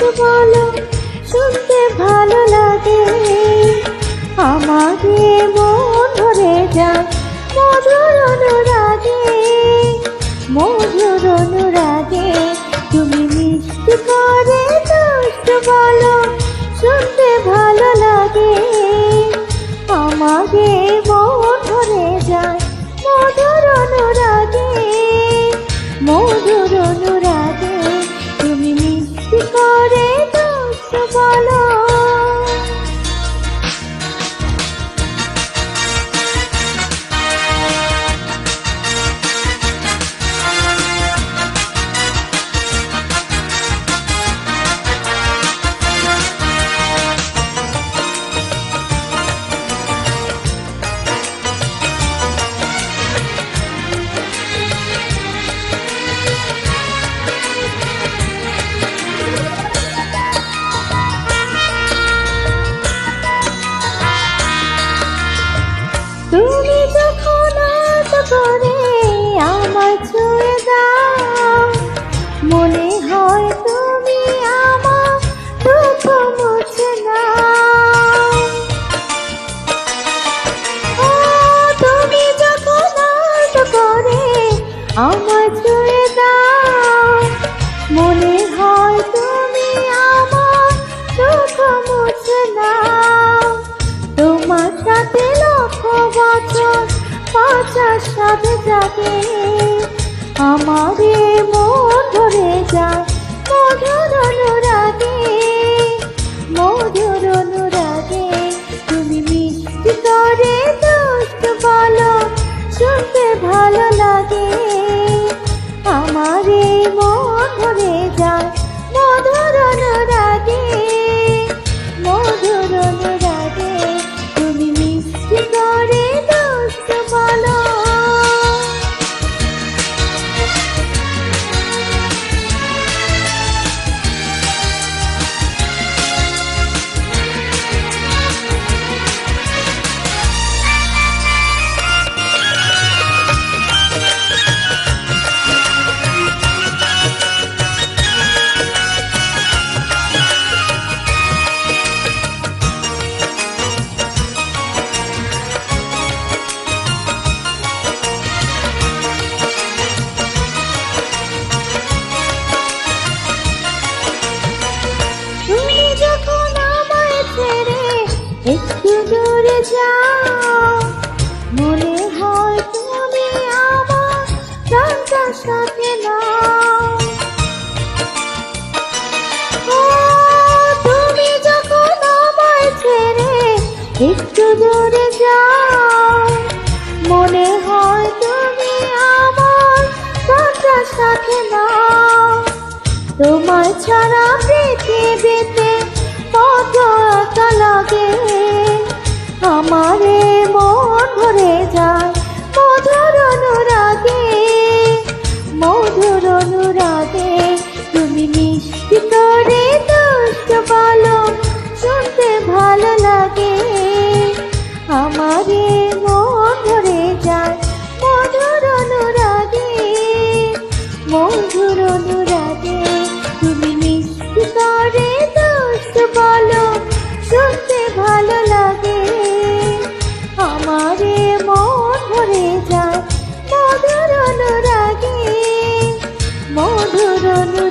মিষ্টি বলো শুনতে ভালো লাগে। আমাকে মন ভরে যায় মধুর অনুরাগে মধুর আমার ছুঁয়ে দাও। মনে হয় তুমি আমার দুঃখ মুছে নাও। তোমার সাথে লক্ষ বছর পাচার সাথে যাবে আমার মন ধরে যায় মধুর অনুরাগে। সাথে ও, তুমি ছেড়ে একটু দূরে যাও মনে হয় তুমি আমার প্রাণটা সাথে নাও। তোমার ছাড়া পৃথিবীতে কত একা লাগে আমারে মন ভরে যায়। মধুর অনুরাগে তুমি মিষ্টি করে দোস্ত বলো, শুনতে ভালো লাগে। আমারে মন ভরে যায় মধুর অনুরাগে মধুর অনুরাগে